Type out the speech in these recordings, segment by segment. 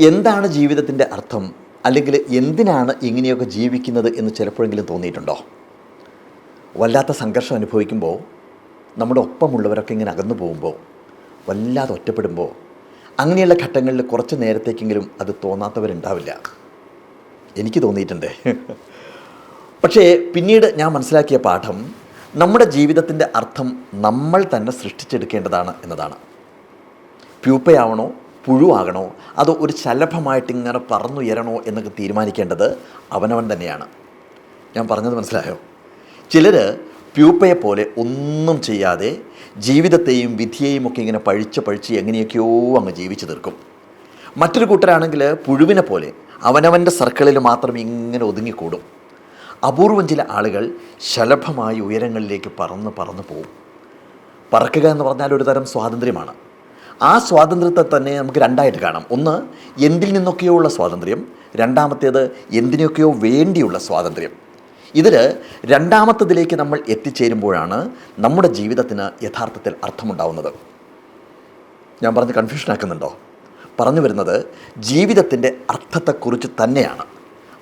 എന്താണ് ജീവിതത്തിന്റെ അർത്ഥം? അല്ലെങ്കിൽ എന്തിനാണ് ഇങ്ങനെയൊക്കെ ജീവിക്കുന്നത് എന്ന് ചിലപ്പോഴെങ്കിലും തോന്നിയിട്ടുണ്ടോ? വല്ലാത്ത സംഘർഷം അനുഭവിക്കുമ്പോൾ നമ്മുടെ ഒപ്പമുള്ളവരൊക്കെ ഇങ്ങനെ അകന്നു പോകുമ്പോൾ വല്ലാതെ ഒറ്റപ്പെടുമ്പോൾ അങ്ങനെയുള്ള ഘട്ടങ്ങളിൽ കുറച്ച് നേരത്തേക്കെങ്കിലും അത് തോന്നാത്തവരുണ്ടാവില്ല. എനിക്ക് തോന്നിയിട്ടുണ്ട്. പക്ഷേ പിന്നീട് ഞാൻ മനസ്സിലാക്കിയ പാഠം നമ്മുടെ ജീവിതത്തിന്റെ അർത്ഥം നമ്മൾ തന്നെ സൃഷ്ടിച്ചെടുക്കേണ്ടതാണ് എന്നതാണ്. പ്യൂപ്പയാവണോ? പുഴുവാകണോ? അതോ ഒരു ശലഭമായിട്ട് ഇങ്ങനെ പറന്നുയരണോ എന്നൊക്കെ തീരുമാനിക്കേണ്ടത് അവനവൻ തന്നെയാണ്. ഞാൻ പറഞ്ഞത് മനസ്സിലായോ? ചിലർ പ്യൂപ്പയെ പോലെ ഒന്നും ചെയ്യാതെ ജീവിതത്തെയും വിധിയെയും ഒക്കെ ഇങ്ങനെ പഴിച്ച് പഴിച്ച് എങ്ങനെയൊക്കെയോ അങ്ങ് ജീവിച്ചു തീർക്കും. മറ്റൊരു കൂട്ടരാണെങ്കിൽ പുഴുവിനെ പോലെ അവനവന്റെ സർക്കിളിൽ മാത്രം ഇങ്ങനെ ഒതുങ്ങിക്കൂടും. അപൂർവം ചില ആളുകൾ ശലഭമായി ഉയരങ്ങളിലേക്ക് പറന്ന് പറന്ന് പോകും പറക്കുക എന്ന് പറഞ്ഞാൽ ഒരു തരം സ്വാതന്ത്ര്യമാണ്. ആ സ്വാതന്ത്ര്യത്തെ തന്നെ നമുക്ക് രണ്ടായിട്ട് കാണാം. ഒന്ന് എന്തിൽ നിന്നൊക്കെയോ ഉള്ള സ്വാതന്ത്ര്യം. രണ്ടാമത്തേത് എന്തിനൊക്കെയോ വേണ്ടിയുള്ള സ്വാതന്ത്ര്യം. ഇതിൽ രണ്ടാമത്തതിലേക്ക് നമ്മൾ എത്തിച്ചേരുമ്പോഴാണ് നമ്മുടെ ജീവിതത്തിന് യഥാർത്ഥത്തിൽ അർത്ഥമുണ്ടാവുന്നത്. ഞാൻ പറഞ്ഞ് കൺഫ്യൂഷൻ ആക്കുന്നുണ്ടോ? പറഞ്ഞു വരുന്നത് ജീവിതത്തിന്റെ അർത്ഥത്തെക്കുറിച്ച് തന്നെയാണ്.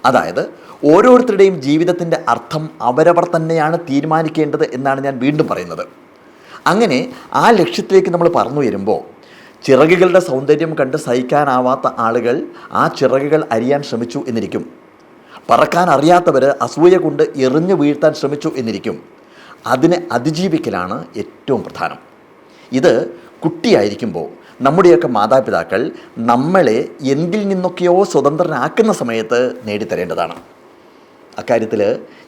അതായത് ഓരോരുത്തരുടെയും ജീവിതത്തിന്റെ അർത്ഥം അവരവർ തന്നെയാണ് തീരുമാനിക്കേണ്ടത് എന്നാണ് ഞാൻ വീണ്ടും പറയുന്നത്. അങ്ങനെ ആ ലക്ഷ്യത്തിലേക്ക് നമ്മൾ പറഞ്ഞു വരുമ്പോൾ ചിറകുകളുടെ സൗന്ദര്യം കണ്ട് സഹിക്കാനാവാത്ത ആളുകൾ ആ ചിറകുകൾ അരിയാൻ ശ്രമിച്ചു എന്നിരിക്കും. പറക്കാൻ അറിയാത്തവർ അസൂയ കൊണ്ട് എറിഞ്ഞു വീഴ്ത്താൻ ശ്രമിച്ചു എന്നിരിക്കും. അതിനെ അതിജീവിക്കലാണ് ഏറ്റവും പ്രധാനം. ഇത് കുട്ടിയായിരിക്കുമ്പോൾ നമ്മുടെയൊക്കെ മാതാപിതാക്കൾ നമ്മളെ എന്തിൽ നിന്നൊക്കെയോ സ്വതന്ത്രനാക്കുന്ന സമയത്ത് നേടിത്തരേണ്ടതാണ്. അക്കാര്യത്തിൽ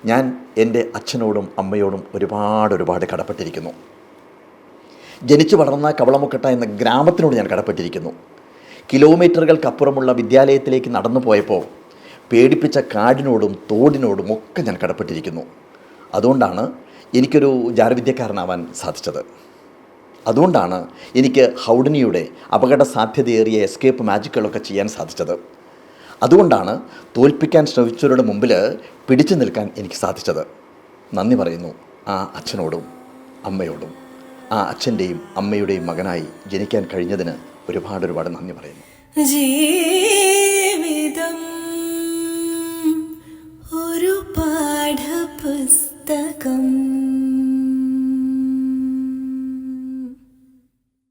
ഞാൻ എന്റെ അച്ഛനോടും അമ്മയോടും ഒരുപാട് ഒരുപാട് കടപ്പെട്ടിരിക്കുന്നു. ജനിച്ചു വളർന്ന കവളമുക്കട്ട എന്ന ഗ്രാമത്തിനോട് ഞാൻ കടപ്പെട്ടിരിക്കുന്നു. കിലോമീറ്ററുകൾക്കപ്പുറമുള്ള വിദ്യാലയത്തിലേക്ക് നടന്നു പോയപ്പോൾ പേടിപ്പിച്ച കാടിനോടും തോടിനോടും ഒക്കെ ഞാൻ കടപ്പെട്ടിരിക്കുന്നു. അതുകൊണ്ടാണ് എനിക്കൊരു ജാരവിദ്യക്കാരനാവാൻ സാധിച്ചത്. അതുകൊണ്ടാണ് എനിക്ക് ഹൗഡിനിയുടെ അപകട സാധ്യതയേറിയ എസ്കേപ്പ് മാജിക്കുകളൊക്കെ ചെയ്യാൻ സാധിച്ചത്. അതുകൊണ്ടാണ് തോൽപ്പിക്കാൻ ശ്രമിച്ചവരുടെ മുമ്പിൽ പിടിച്ചു നിൽക്കാൻ എനിക്ക് സാധിച്ചത്. നന്ദി പറയുന്നു ആ അച്ഛനോടും അമ്മയോടും. ആ അച്ഛന്റെയും അമ്മയുടെയും മകനായി ജനിക്കാൻ കഴിഞ്ഞതിന് ഒരുപാട് ഒരുപാട് നന്ദി പറയുന്നു. ജീവിതം ഒരു പാഠപുസ്തകം.